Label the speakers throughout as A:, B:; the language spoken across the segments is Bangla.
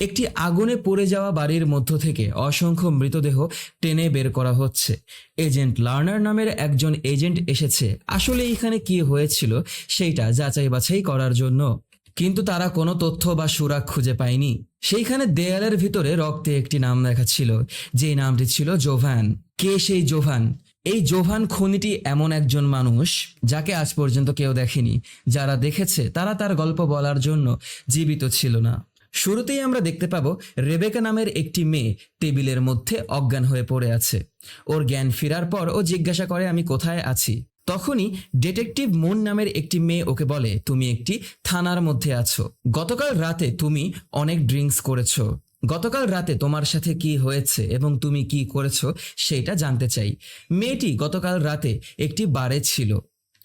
A: একটি আগুনে পড়ে যাওয়া বাড়ির মধ্য থেকে অসংখ্য মৃতদেহ টেনে বের করা হচ্ছে। এজেন্ট লার্নার নামের একজন এজেন্ট এসেছে। আসলে এখানে কি হয়েছিল সেইটা যাচাই বাছাই করার জন্য। কিন্তু তারা কোনো তথ্য বা সুরাক খুঁজে পায়নি। সেইখানে দেয়ালের ভিতরে রক্তে একটি নাম লেখা ছিল। যেই নামটি ছিল জোভান। কে সেই জোভান? এই জোভান খনিটি এমন একজন মানুষ যাকে আজ পর্যন্ত কেউ দেখেনি। যারা দেখেছে তারা তার গল্প বলার জন্য জীবিত ছিল না। শুরুতেই আমরা দেখতে পাবো রেবেকা নামের একটি মেয়ে টেবিলের মধ্যে অজ্ঞান হয়ে পড়ে আছে। ওর জ্ঞান ফেরার পর ও জিজ্ঞাসা করে, আমি কোথায় আছি? তখনই ডিটেকটিভ মুন নামের একটি মেয়ে ওকে বলে, তুমি একটি থানার মধ্যে আছো। গতকাল রাতে তুমি অনেক ড্রিঙ্কস করেছ। গতকাল রাতে তোমার সাথে কি হয়েছে এবং তুমি কি করেছ সেটা জানতে চাই। মেয়েটি গতকাল রাতে একটি বারে ছিল।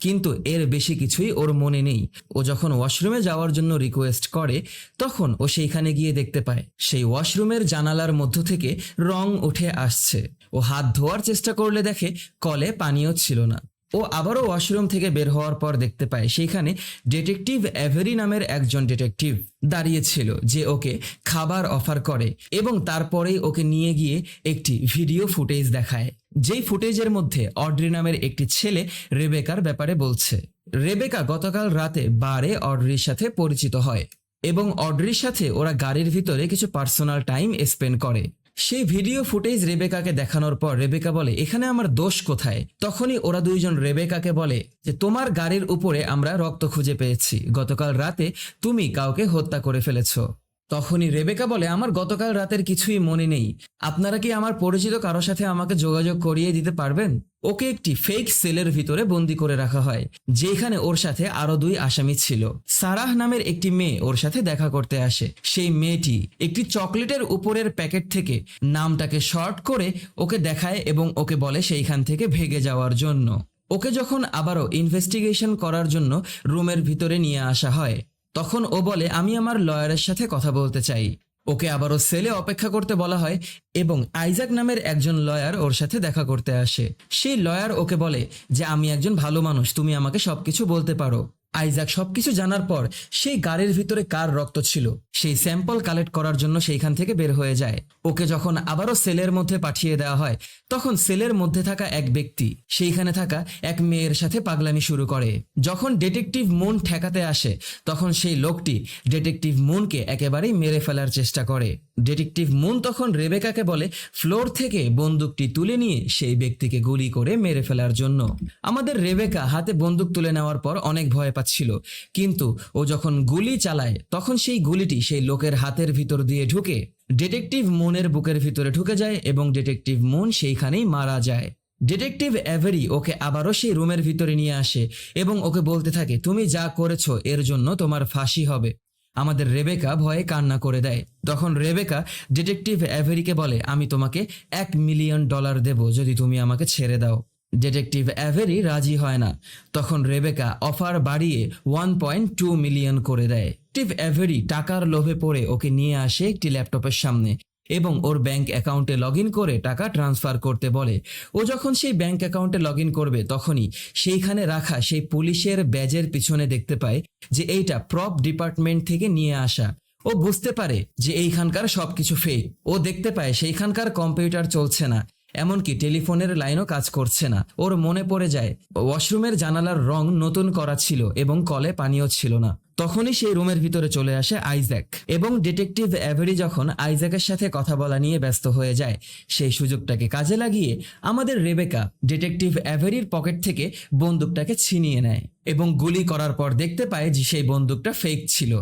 A: কিন্তু এর বেশি কিছুই ওর মনে নেই। ও যখন ওয়াশরুমে যাওয়ার জন্য রিকোয়েস্ট করে, তখন ও সেইখানে গিয়ে দেখতে পায়। সেই ওয়াশরুমের জানালার মধ্য থেকে রং উঠে আসছে। ও হাত ধোয়ার চেষ্টা করলে দেখে কলে পানিও ছিল না। ও আবারও ওয়াশরুম থেকে বের হওয়ার পর দেখতে পায়, সেইখানে ডিটেকটিভ এভারি নামের একজন ডিটেকটিভ দাঁড়িয়েছিল যে ওকে খাবার অফার করে এবং তারপরেই ওকে নিয়ে গিয়ে একটি ভিডিও ফুটেজ দেখায়। যেই ফুটেজের মধ্যে অড্রি নামের একটি ছেলে রেবেকার ব্যাপারে বলছে। রেবেকা গতকাল রাতে বারে অড্রির সাথে পরিচিত হয় এবং অড্রির সাথে ওরা গাড়ির ভিতরে কিছু পার্সোনাল টাইম স্পেন্ড করে। সেই ভিডিও ফুটেজ রেবেকাকে দেখানোর পর রেবেকা বলে, এখানে আমার দোষ কোথায়? তখনই ওরা দুইজন রেবেকাকে বলে যে, তোমার গাড়ির উপরে আমরা রক্ত খুঁজে পেয়েছি। গতকাল রাতে তুমি কাউকে হত্যা করে ফেলেছো। তখনই রেবেকা বলে, আমার গতকাল রাতের কিছুই মনে নেই। আপনারা কি আমার পরিচিত কারোর সাথে আমাকে যোগাযোগ করিয়ে দিতে পারবেন? ওকে একটি ফেক সেলের ভিতরে বন্দি করে রাখা হয়, যেখানে ওর সাথে আরও দুই আসামি ছিল। সারাহ নামের একটি মেয়ে ওর সাথে দেখা করতে আসে। সেই মেয়েটি একটি চকলেটের উপরের প্যাকেট থেকে নামটাকে শর্ট করে ওকে দেখায় এবং ওকে বলে সেইখান থেকে ভেগে যাওয়ার জন্য। ওকে যখন আবারও ইনভেস্টিগেশন করার জন্য রুমের ভিতরে নিয়ে আসা হয় তখন ও বলে, আমি আমার লয়ারের সাথে কথা বলতে চাই। ওকে আবারও সেলে অপেক্ষা করতে বলা হয় এবং আইজাক নামের একজন লয়ার ওর সাথে দেখা করতে আসে। সেই লয়ার ওকে বলে যে, আমি একজন ভালো মানুষ, তুমি আমাকে সবকিছু বলতে পারো। আইজাক সবকিছু জানার পর সেই গাড়ির ভিতরে কার রক্ত ছিল, সেই স্যাম্পল কালেক্ট করার জন্য সেইখান থেকে বের হয়ে যায়। ওকে যখন আবারও সেলের মধ্যে পাঠিয়ে দেওয়া হয়, তখন সেলের মধ্যে থাকা এক ব্যক্তি, সেইখানে থাকা এক মেয়ের সাথে পাগলামি শুরু করে। যখন ডিটেকটিভ মুন ঠেকাতে আসে, তখন সেই লোকটি ডিটেকটিভ মুনকে একেবারেই মেরে ফেলার চেষ্টা করে। ডিটেকটিভ মুন তখন রেবেকাকে বলে, ফ্লোর থেকে বন্দুকটি তুলে নিয়ে সেই ব্যক্তিকে গুলি করে মেরে ফেলার জন্য। আমাদের রেবেকা হাতে বন্দুক তুলে নেওয়ার পর অনেক ভয় পাচ্ছিল, কিন্তু ও যখন গুলি চালায়, তখন সেই গুলিটি সেই লোকের হাতের ভিতর দিয়ে ঢুকে, ডিটেকটিভ মুনের বুকের ভিতরে ঢুকে যায় এবং ডিটেকটিভ মুন সেইখানেই মারা যায়। ডিটেকটিভ এভারি ওকে আবারও সেই রুমের ভিতরে নিয়ে আসে এবং ওকে বলতে থাকে, তুমি যা করেছ, এর জন্য তোমার ফাঁসি হবে। আমাদের রেবেকা ভয়ে কান্না করে দেয়। তখন রেবেকা ডিটেকটিভ অ্যাভেরিকে বলে, আমি তোমাকে এক মিলিয়ন ডলার দেব যদি তুমি আমাকে ছেড়ে দাও। ডিটেকটিভ অ্যাভেরি রাজি হয় না। তখন রেবেকা অফার বাড়িয়ে ওয়ান পয়েন্ট টু মিলিয়ন করে দেয়। টিভ অ্যাভেরি টাকার লোভে পড়ে ওকে নিয়ে আসে একটি ল্যাপটপের সামনে। এবং ওর ব্যাংক অ্যাকাউন্টে লগ করে টাকা ট্রান্সফার করতে বলে। ও যখন সেই ব্যাংক অ্যাকাউন্টে লগ করবে, তখনই সেইখানে রাখা সেই পুলিশের ব্যাজের পিছনে দেখতে পায় যে এইটা প্রপ ডিপার্টমেন্ট থেকে নিয়ে আসা। ও বুঝতে পারে যে এইখানকার সব কিছু ফেক ও দেখতে পায় সেইখানকার কম্পিউটার চলছে না, এমনকি টেলিফোনের লাইনও কাজ করছে না। ওর মনে পড়ে যায় ওয়াশরুমের জানালার রং নতুন করা ছিল এবং কলে পানিও ছিল না। তখনই সেই রুমের ভিতরে চলে আসে আইজ্যাক এবং ডিটেকটিভ অ্যাভেরি যখন আইজ্যাকের সাথে কথা বলা নিয়ে ব্যস্ত হয়ে যায়, সেই সুযোগটাকে কাজে লাগিয়ে আমাদের রেবেকা ডিটেকটিভ অ্যাভেরির পকেট থেকে বন্দুকটাকে ছিনিয়ে নেয় এবং গুলি করার পর দেখতে পায় যে সেই বন্দুকটা ফেক ছিল।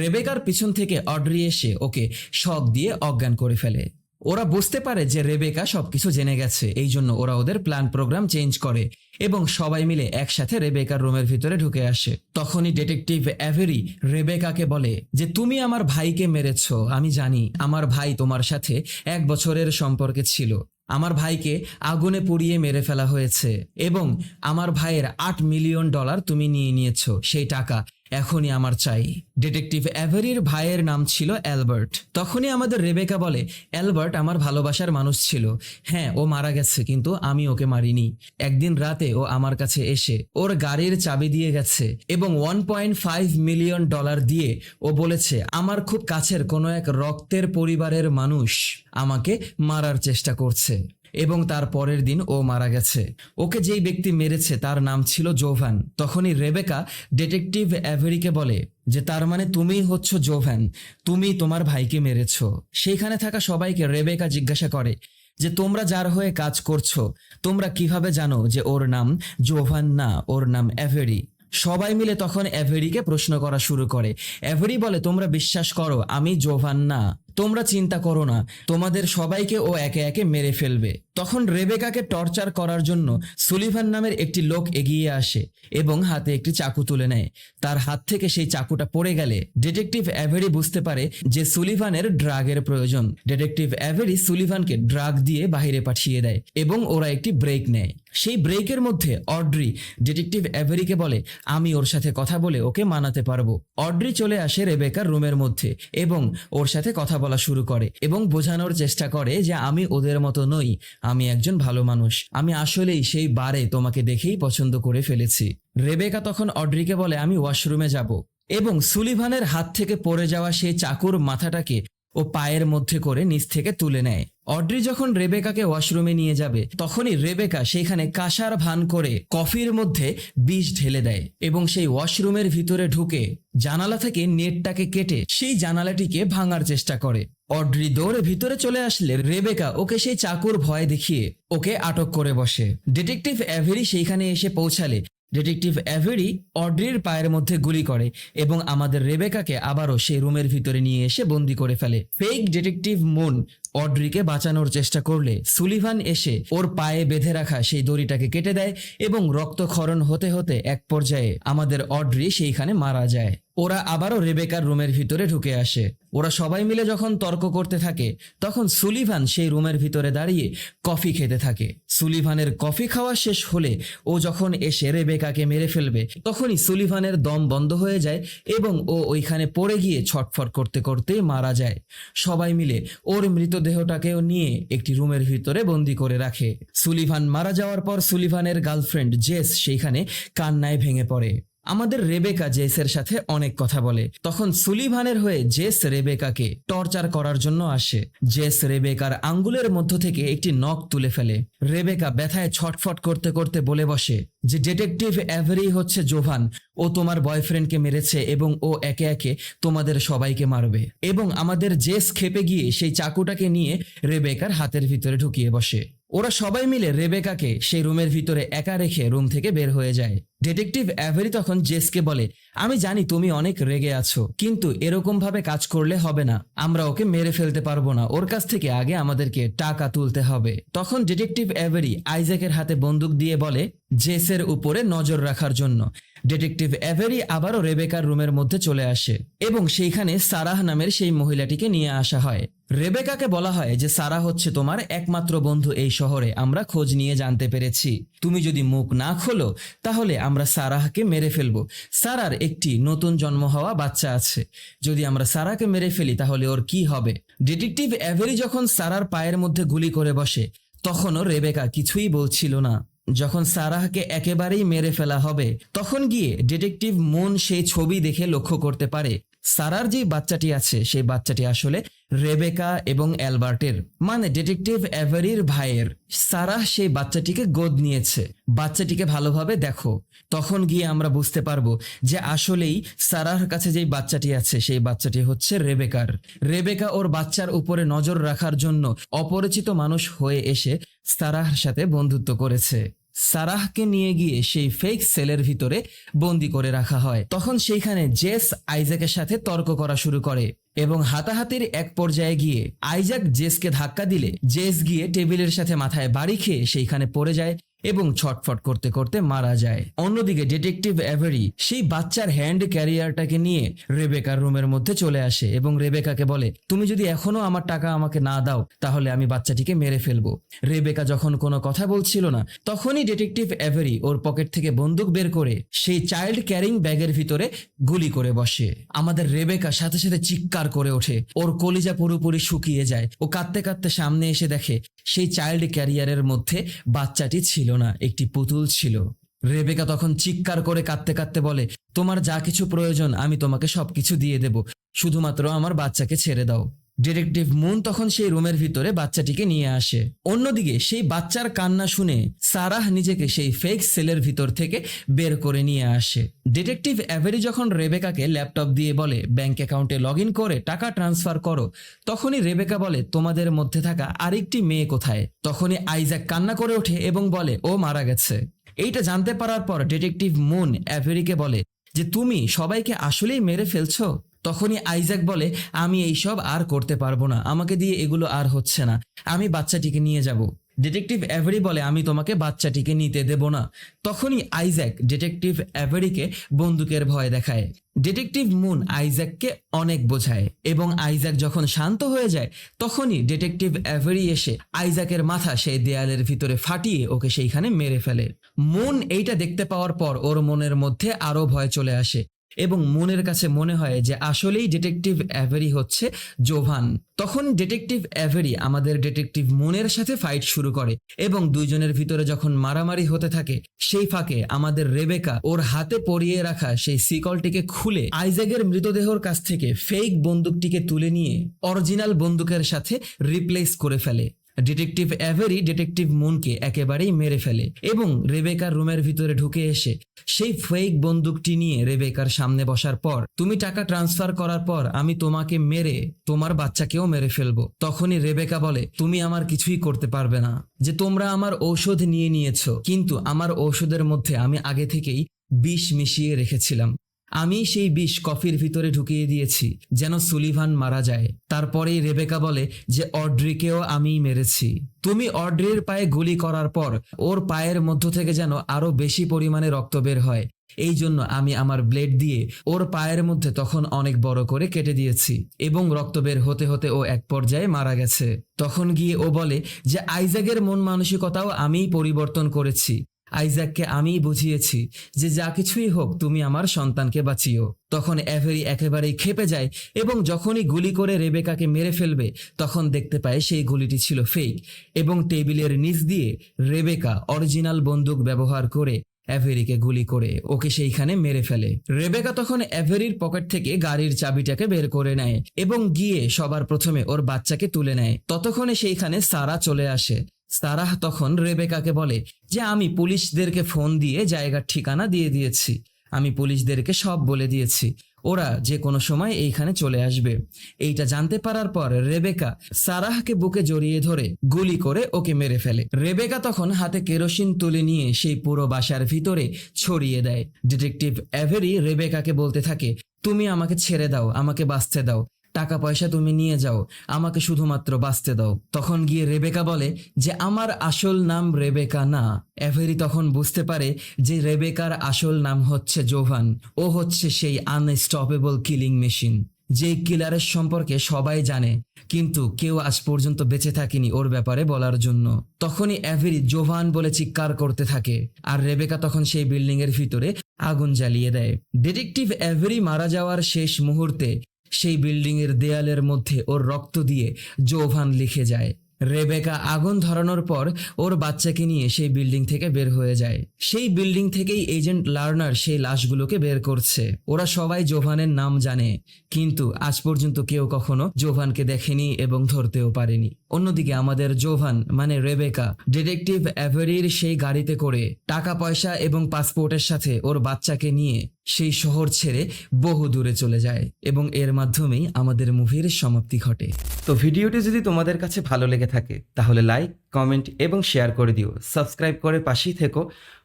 A: রেবেকার পিছন থেকে অড্রি এসে ওকে শখ দিয়ে অজ্ঞান করে ফেলে। ওরা বুঝতে পারে যে রেবেকা সবকিছু জেনে গেছে, এই জন্য ওরা ওদের প্ল্যান প্রোগ্রাম চেঞ্জ করে এবং সবাই মিলে একসাথে রেবেকার রুমের ভিতরে ঢুকে আসে। তখনই ডিটেকটিভ অ্যাভেরি রেবেকাকে বলে যে, তুমি আমার ভাইকে মেরেছ, আমি জানি আমার ভাই তোমার সাথে এক বছরের সম্পর্কে ছিল। আমার ভাইকে আগুনে পুড়িয়ে মেরে ফেলা হয়েছে এবং আমার ভাইয়ের আট মিলিয়ন ডলার তুমি নিয়ে নিয়েছো, সেই টাকা এখনই আমার চাই। ডিটেকটিভ অ্যাভারির ভাইয়ের নাম ছিল অ্যালবার্ট তখনই আমাদের রেবেকা বলে অ্যালবার্ট আমার ভালোবাসার মানুষ ছিল। হ্যাঁ ও মারা গেছে, কিন্তু আমি ওকে মারিনি। একদিন রাতে ও আমার কাছে এসে ওর গাড়ির চাবি দিয়ে গেছে এবং one point five million dollar দিয়ে ও বলেছে, আমার খুব কাছের কোনো এক রক্তের পরিবারের মানুষ আমাকে মারার চেষ্টা করছে। এবং তার পরের দিন ও মারা গেছে। ওকে যেই ব্যক্তি মেরেছে তার নাম ছিল জোভান। তখনই রেবেকা ডিটেকটিভ অ্যাভেরিকে বলে যে, তার মানে তুমিই হচ্ছ জোভ্যান তুমি তোমার ভাইকে মেরেছ। সেইখানে থাকা সবাইকে রেবেকা জিজ্ঞাসা করে যে, তোমরা যার হয়ে কাজ করছ, তোমরা কীভাবে জানো যে ওর নাম জোভান না, ওর নাম অ্যাভেরি? সবাই মিলে তখন অ্যাভেরিকে প্রশ্ন করা শুরু করে। অ্যাভেরি বলে, তোমরা বিশ্বাস করো, আমি জোভান না। তোমরা চিন্তা করো না, তোমাদের সবাইকে ও একে একে মেরে ফেলবে। তখন রেবেকাকে টর্চার করার জন্য সুলিভান নামের একটি লোক এগিয়ে আসে এবং হাতে একটি চাকু তুলে নেয়। তার হাত থেকে সেই চাকুটা পড়ে গেলে ডিটেকটিভ অ্যাভেরি বুঝতে পারে যে সুলিভানের ড্রাগের প্রয়োজন। ডিটেকটিভ অ্যাভেরি সুলিভানকে ড্রাগ দিয়ে বাইরে পাঠিয়ে দেয় এবং ওরা একটি ব্রেক নেয়। সেই ব্রেকের মধ্যে অড্রি ডিটেকটিভ অ্যাভেরিকে বলে, আমি ওর সাথে কথা বলে ওকে মানাতে পারব। অড্রি চলে আসে রেবেকার রুমের মধ্যে এবং ওর সাথে কথা বলা শুরু করে এবং বোঝানোর চেষ্টা করে যে আমি ওদের মতো নই, আমি একজন ভালো মানুষ। আমি আসলেই সেই বারে তোমাকে দেখেই পছন্দ করে ফেলেছি। রেবেকা তখন অড্রিকে বলে, আমি ওয়াশরুমে যাব। এবং সুলিভানের হাত থেকে পড়ে যাওয়া সেই চাকুর মাথাটাকে ও পায়ের মধ্যে করে নিচ থেকে তুলে নেয়। অড্রি যখন রেবেকাকে ওয়াশরুমে নিয়ে যাবে, তখনই রেবেকা সেইখানে কাঁসার ভান করে কফির মধ্যে বিষ ঢেলে দেয় এবং সেই ওয়াশরুমের ভিতরে ঢুকে জানালা থেকে নেটটাকে কেটে সেই জানালাটিকে ভাঙার চেষ্টা করে। অড্রি দৌড়ে ভিতরে চলে আসলে রেবেকা ওকে সেই চাকুর ভয় দেখিয়ে ওকে আটক করে বসে। ডিটেকটিভ অ্যাভেরি সেইখানে এসে পৌঁছালে ডিটেকটিভ অ্যাভেরি অড্রির পায়ের মধ্যে গুলি করে এবং আমাদের রেবেকাকে আবারও সেই রুমের ভিতরে নিয়ে এসে বন্দি করে ফেলে। ফেক ডিটেকটিভ মুন অড্রিকে বাঁচানোর চেষ্টা করলে সুলিভান এসে ওর পায়ে বেঁধে রাখা সেই দড়িটাকে কেটে দেয় এবং রক্তক্ষরণ হতে হতে এক পর্যায়ে আমাদের অড্রি সেইখানে মারা যায়। ওরা আবারও রেবেকার রুমের ভিতরে ঢুকে আসে। ওরা সবাই মিলে যখন তর্ক করতে থাকে, তখন সুলিভান সেই রুমের ভিতরে দাঁড়িয়ে কফি খেতে থাকে। সুলিভানের কফি খাওয়া শেষ হলে ও যখন এসে রেবেকাকে মেরে ফেলবে, তখনই সুলিভানের দম বন্ধ হয়ে যায় এবং ও ওইখানে পড়ে গিয়ে ছটফট করতে করতেই মারা যায়। সবাই মিলে ওর মৃতদেহটাকেও নিয়ে একটি রুমের ভিতরে বন্দি করে রাখে। সুলিভান মারা যাওয়ার পর সুলিভানের গার্লফ্রেন্ড জেস সেইখানে কান্নায় ভেঙে পড়ে। আমাদের রেবেকা জেসের সাথে অনেক কথা বলে। তখন সুলিভানের হয়ে জেস রেবেকাকে টর্চার করার জন্য আসে। জেস রেবেকার আঙ্গুলের মধ্য থেকে একটি নখ তুলে ফেলে। রেবেকা ব্যথায় ছটফট করতে করতে বলে বসে যে, ডিটেকটিভ অ্যাভারি হচ্ছে জোভান। ও তোমার বয়ফ্রেন্ডকে মেরেছে এবং ও একে একে তোমাদের সবাইকে মারবে। এবং আমাদের জেস খেপে গিয়ে সেই চাকুটাকে নিয়ে রেবেকার হাতের ভিতরে ঢুকিয়ে বসে। ওরা সবাই মিলে রেবেকাকে সেই রুমের ভিতরে একা রেখে রুম থেকে বের হয়ে যায়। ডিটেকটিভ অ্যাভেরি তখন জেসকে বলে, আমি জানি তুমি অনেক রেগে আছো, কিন্তু এরকম ভাবে কাজ করলে হবে না। আমরা ওকে মেরে ফেলতে পারব না। ওর কাছ থেকে আগে আমাদেরকে টাকা তুলতে হবে। তখন ডিটেকটিভ অ্যাভেরি আইজ্যাকের হাতে বন্দুক দিয়ে বলে জেসের উপরে নজর রাখার জন্য। ডিটেকটিভ অ্যাভেরি আবারও রেবেকার রুমের মধ্যে চলে আসে এবং সেইখানে সারাহ নামের সেই মহিলাটিকে নিয়ে আসা হয়। রেবেকাকে বলা হয় যে সারা হচ্ছে তোমার একমাত্র বন্ধু এই শহরে, আমরা খোঁজ নিয়ে জানতে পেরেছি। তুমি যদি মুখ না খোলো, তাহলে আমরা সারাহকে মেরে ফেলব। সারার একটি নতুন জন্ম হওয়া বাচ্চা আছে। যদি আমরা সারাকে মেরে ফেলি, তাহলে ওর কি হবে? ডিটেকটিভ অ্যাভেরি যখন সারার পায়ের মধ্যে গুলি করে বসে, তখনও রেবেকা কিছুই বলছিল না। যখন সারাহকে একেবারেই মেরে ফেলা হবে, তখন গিয়ে ডিটেকটিভ মন সেই ছবি দেখে লক্ষ্য করতে পারে। সারার যে বাচ্চাটি আছে, সেই বাচ্চাটি আসলে রেবেকা এবং অ্যালবার্টের মানে ডিটেকটিভ অ্যাভারির ভাইয়ের। সারাহ সেই বাচ্চাটিকে গোদ নিয়েছে। বাচ্চাটিকে ভালোভাবে দেখো। তখন গিয়ে আমরা বুঝতে পারব যে আসলেই সারার কাছে যেই বাচ্চাটি আছে, সেই বাচ্চাটি হচ্ছে রেবেকার। রেবেকা ওর বাচ্চার উপরে নজর রাখার জন্য অপরিচিত মানুষ হয়ে এসে সারাহর সাথে বন্ধুত্ব করেছে। সারাহকে নিয়ে গিয়ে সেই ফেক সেলের ভিতরে বন্দি করে রাখা হয়। তখন সেইখানে জেস আইজাকের সাথে তর্ক করা শুরু করে এবং হাতাহাতির এক পর্যায়ে গিয়ে আইজাক জেসকে ধাক্কা দিলে জেস গিয়ে টেবিলের সাথে মাথায় বাড়ি খেয়ে সেইখানে পড়ে যায় এবং ছটফট করতে করতে মারা যায়। অন্যদিকে ডিটেকটিভ এভারি সেই বাচ্চার হ্যান্ড ক্যারিয়ারটাকে নিয়ে রেবেকার রুমের মধ্যে চলে আসে এবং রেবেকাকে বলে, তুমি যদি এখনও আমার টাকা আমাকে না দাও, তাহলে আমি বাচ্চাটিকে মেরে ফেলব। রেবেকা যখন কোনো কথা বলছিল না, তখনই ডিটেকটিভ এভারি ওর পকেট থেকে বন্দুক বের করে সেই চাইল্ড ক্যারিং ব্যাগের ভিতরে গুলি করে বসে। আমাদের রেবেকা সাথে সাথে চিৎকার করে ওঠে। ওর কলিজা পুরোপুরি শুকিয়ে যায়। ও কাঁদতে কাঁদতে সামনে এসে দেখে, সেই চাইল্ড ক্যারিয়ারের মধ্যে বাচ্চাটি ছিল। না, একটি পুতুল ছিল। রেবেকা তখন চিৎকার করে কাঁদতে কাঁদতে বলে, তোমার যা কিছু প্রয়োজন, আমি তোমাকে সবকিছু দিয়ে দেব। শুধুমাত্র আমার বাচ্চাকে ছেড়ে দাও। ডিটেকটিভ মুন তখন সেই রুমের ভিতরে বাচ্চাটিকে নিয়ে আসে। অন্যদিকে সেই বাচ্চার কান্না শুনে সারাহ নিজেকে সেই ফেক সেলের ভিতর থেকে বের করে নিয়ে আসে। ডিটেকটিভ অ্যাভেরি যখন রেবেকাকে ল্যাপটপ দিয়ে বলে ব্যাংক অ্যাকাউন্টে লগ ইন করে, টাকা ট্রান্সফার করো, তখনই রেবেকা বলে, তোমাদের মধ্যে থাকা আরেকটি মেয়ে কোথায়? তখনই আইজ্যাক কান্না করে ওঠে এবং বলে, ও মারা গেছে। এইটা জানতে পারার পর ডিটেকটিভ মুন অ্যাভেরিকে বলে, যে তুমি সবাইকে আসলেই মেরে ফেলছো? তখনই আইজ্যাক বলে, আমি এইসব আর করতে পারব না। আমাকে দিয়ে এগুলো আর হচ্ছে না। আমি বাচ্চাটিকে নিয়ে যাব। ডিটেকটিভ অ্যাভেরি বলে, আমি তোমাকে বাচ্চাটিকে নিতে দেব না। তখনই আইজ্যাক ডিটেকটিভ অ্যাভেরিকে বন্দুকের ভয় দেখায়। ডিটেকটিভ মুন আইজ্যাককে অনেক বোঝায় এবং আইজ্যাক যখন শান্ত হয়ে যায়, তখনই ডিটেকটিভ অ্যাভেরি এসে আইজ্যাকের মাথা সেই দেয়ালের ভিতরে ফাটিয়ে ওকে সেইখানে মেরে ফেলে। মুন এইটা দেখতে পাওয়ার পর ওর মনের মধ্যে আরও ভয় চলে আসে। এবং মনের কাছে মনে হয় যে আসলেই ডিটেকটিভ অ্যাভেরি হচ্ছে জোভান তখন ডিটেকটিভ অ্যাভেরি আমাদের ডিটেকটিভ মনের সাথে ফাইট শুরু করে এবং দুইজনের ভিতরে যখন মারামারি হতে থাকে, সেই ফাঁকে আমাদের রেবেকা ওর হাতে পরিয়ে রাখা সেই সিকলটিকে খুলে আইজ্যাগের মৃতদেহর কাছ থেকে ফেক বন্দুকটিকে তুলে নিয়ে অরিজিনাল বন্দুকের সাথে রিপ্লেস করে ফেলে। ডিটেকটিভ অ্যাভেরি ডিটেকটিভ মুনকে একেবারেই মেরে ফেলে এবং রেবেকার রুমের ভিতরে ঢুকে এসে সেই ফেক বন্দুকটি নিয়ে রেবেকার সামনে বসার পর, তুমি টাকা ট্রান্সফার করার পর আমি তোমাকে মেরে তোমার বাচ্চাকেও মেরে ফেলব। তখনই রেবেকা বলে, তুমি আমার কিছুই করতে পারবে না। যে তোমরা আমার ঔষধ নিয়ে নিয়েছো, কিন্তু আমার ঔষধের মধ্যে আমি আগে থেকেই বিষ মিশিয়ে রেখেছিলাম। আমি সেই বিষ কফির ভিতরে ঢুকিয়ে দিয়েছি, যেন সুলিভান মারা যায়। তারপরেই রেবেকা বলে যে, অড্রিকেও আমিই মেরেছি। তুমি অড্রির পায়ে গুলি করার পর, ওর পায়ের মধ্য থেকে যেন আরও বেশি পরিমাণে রক্ত বের হয়। এই জন্য আমি আমার ব্লেড দিয়ে ওর পায়ের মধ্যে তখন অনেক বড় করে কেটে দিয়েছি এবং রক্ত বের হতে হতে ও এক পর্যায়ে মারা গেছে। তখন গিয়ে ও বলে যে আইজাকের মন মানসিকতাও আমিই পরিবর্তন করেছি। আইজাককে আমিই বুঝিয়েছি যে যা কিছুই হোক, তুমি আমার সন্তানকে বাঁচিও। তখন অ্যাভেরি একেবারেই খেপে যায় এবং যখনই গুলি করে রেবেকাকে মেরে ফেলবে, তখন দেখতে পায় সেই গুলিটি ছিল ফেক এবং টেবিলের নিচ দিয়ে রেবেকা অরিজিনাল বন্দুক ব্যবহার করে অ্যাভেরিকে গুলি করে ওকে সেইখানে মেরে ফেলে। রেবেকা তখন অ্যাভেরির পকেট থেকে গাড়ির চাবিটাকে বের করে নেয় এবং গিয়ে সবার প্রথমে ওর বাচ্চাকে তুলে নেয়। ততক্ষণে সেইখানে সারা চলে আসে। সারাহ তখন রেবেকাকে বলে যে, আমি পুলিশদেরকে ফোন দিয়ে জায়গার ঠিকানা দিয়ে দিয়েছি। আমি পুলিশদেরকে সব বলে দিয়েছি। ওরা যে কোনো সময় এইখানে চলে আসবে। এইটা জানতে পারার পর রেবেকা সারাহকে বুকে জড়িয়ে ধরে গুলি করে ওকে মেরে ফেলে। রেবেকা তখন হাতে কেরোসিন তুলে নিয়ে সেই পুরো বাসার ভিতরে ছড়িয়ে দেয়। ডিটেকটিভ অ্যাভেরি রেবেকাকে বলতে থাকে, তুমি আমাকে ছেড়ে দাও, আমাকে বাঁচতে দাও। টাকা পয়সা তুমি নিয়ে যাও, আমাকে শুধুমাত্র বাঁচতে দাও। তখন গিয়ে রেবেকা বলে যে, আমার আসল নাম রেবেকা না। এভেরি তখন বুঝতে পারে যে, রেবেকার আসল নাম হচ্ছে জোভান ও হচ্ছে সেই আনস্টপেবল কিলিং মেশিন। যে কিলারের সম্পর্কে সবাই জানে, কিন্তু কেউ আজ পর্যন্ত বেঁচে থাকেনি ওর ব্যাপারে বলার জন্য। তখনই অ্যাভেরি জোভান বলে চিৎকার করতে থাকে, আর রেবেকা তখন সেই বিল্ডিং এর ভিতরে আগুন জ্বালিয়ে দেয়। ডিটেকটিভ অ্যাভেরি মারা যাওয়ার শেষ মুহূর্তে সেই বিল্ডিংয়ের দেয়ালের মধ্যে ওর রক্ত দিয়ে জোভান লিখে যায়। রেবেকা আগুন ধরানোর পর ওর বাচ্চাকে নিয়ে সেই বিল্ডিং থেকে বের হয়ে যায়। সেই বিল্ডিং থেকেই এজেন্ট লার্নার সেই লাশগুলোকে বের করছে। ওরা সবাই জোভানের নাম জানে, কিন্তু আজ পর্যন্ত কেউ কখনো জোভানকে দেখেনি এবং ধরতেও পারেনি। অন্যদিকে আমাদের জোভান মানে রেবেকা, ডিটেকটিভ অ্যাভেরির সেই গাড়িতে করে টাকা, পয়সা এবং পাসপোর্টের সাথে ওর বাচ্চাকে নিয়ে সেই শহর ছেড়ে বহু দূরে চলে যায় এবং এর মাধ্যমেই আমাদের মুভির সমাপ্তি ঘটে। তো ভিডিওটি যদি তোমাদের কাছে ভালো লেগে থাকে। তাহলে লাইক কমেন্ট এবং শেয়ার করে দিও। সাবস্ক্রাইব করে পাশেই থেকো।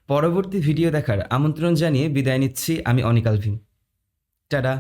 A: পরবর্তী ভিডিও দেখার আমন্ত্রণ জানিয়ে বিদায় নিচ্ছি আমি অনিকাল ভিম টাটা।